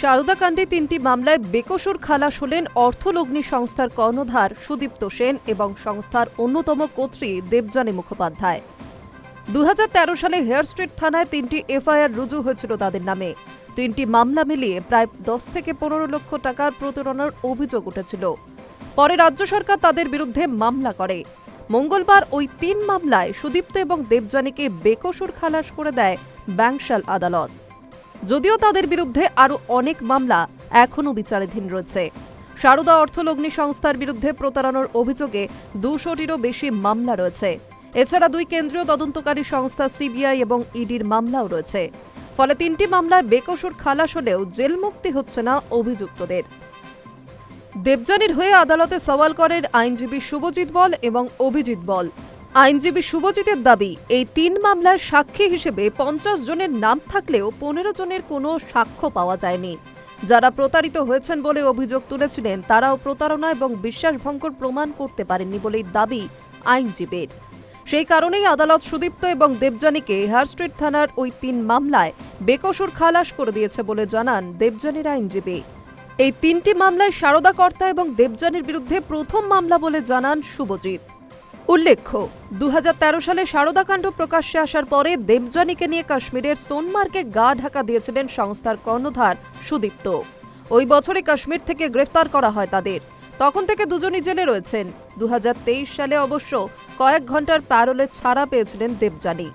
সারদাকাণ্ডে তিনটি মামলায় বেকসুর খালাস হলেন অর্থলগ্নি সংস্থার কর্ণধার সুদীপ্ত সেন এবং সংস্থার অন্যতম কর্ত্রী দেবযানী মুখোপাধ্যায়। দু হাজার তেরো সালে হেয়ার স্ট্রিট থানায় তিনটি এফআইআর রুজু হয়েছিল তাদের নামে। তিনটি মামলা মিলিয়ে প্রায় দশ থেকে পনেরো লক্ষ টাকার প্রতারণার অভিযোগ উঠেছিল। পরে রাজ্য সরকার তাদের বিরুদ্ধে মামলা করে। মঙ্গলবার ওই তিন মামলায় সুদীপ্ত এবং দেবযানীকে বেকসুর খালাস করে দেয় ব্যাংশাল আদালত। যদিও তাদের বিরুদ্ধে আরও অনেক মামলা এখনও বিচারাধীন রয়েছে। সারদা অর্থলগ্নি সংস্থার বিরুদ্ধে প্রতারণার অভিযোগে দুশোটিরও বেশি মামলা রয়েছে। এছাড়া দুই কেন্দ্রীয় তদন্তকারী সংস্থা সিবিআই এবং ইডির মামলাও রয়েছে। ফলে তিনটি মামলায় বেকসুর খালাস হলেও জেল মুক্তি হচ্ছে না অভিযুক্তদের। দেবযানীর হয়ে আদালতে সওয়াল করেন আইনজীবী শুভজিৎ বল এবং অভিজিৎ বল। আইনজীবী শুভজিতের দাবি, এই তিন মামলার সাক্ষী হিসেবে পঞ্চাশ জনের নাম থাকলেও পনেরো জনের কোনো সাক্ষ্য পাওয়া যায়নি। যারা প্রতারিত হয়েছেন বলে অভিযোগ তুলেছিলেন, তারাও প্রতারণা এবং বিশ্বাসভঙ্গর প্রমাণ করতে পারেননি বলেই দাবি আইনজীবীর। সেই কারণেই আদালত সুদীপ্ত এবং দেবযানীকে হেয়ার স্ট্রিট থানার ওই তিন মামলায় বেকসুর খালাস করে দিয়েছে বলে জানান দেবযানীর আইনজীবী। এই তিনটি মামলায় সারদা কর্তা এবং দেবযানীর বিরুদ্ধে প্রথম মামলা বলে জানান শুভজিৎ। উল্লেখ্য, দুহাজার তেরো সালে সারদাকাণ্ড প্রকাশ্যে আসার পরে দেবযানীকে নিয়ে কাশ্মীরের সোনমার্কে গা ঢাকা দিয়েছিলেন সংস্থার কর্ণধার সুদীপ্ত। ওই বছরে কাশ্মীর থেকে গ্রেফতার করা হয় তাদের। তখন থেকে দুজনই জেলে রয়েছেন। দু হাজার তেইশ সালে অবশ্য কয়েক ঘণ্টার প্যারোলে ছাড়া পেয়েছিলেন দেবযানী।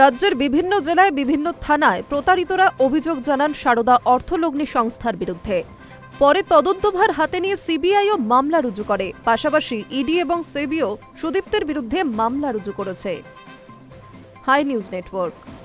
রাজ্যের বিভিন্ন জেলায় বিভিন্ন থানায় প্রতারিতরা অভিযোগ জানান সারদা অর্থলগ্নি সংস্থার বিরুদ্ধে। পরে তদন্তভার হাতে নিয়ে সিবিআইও মামলা রুজু করে। পাশাপাশি ইডি এবং সেবিও সুদীপ্তের বিরুদ্ধে মামলা রুজু করেছে। Hi news network.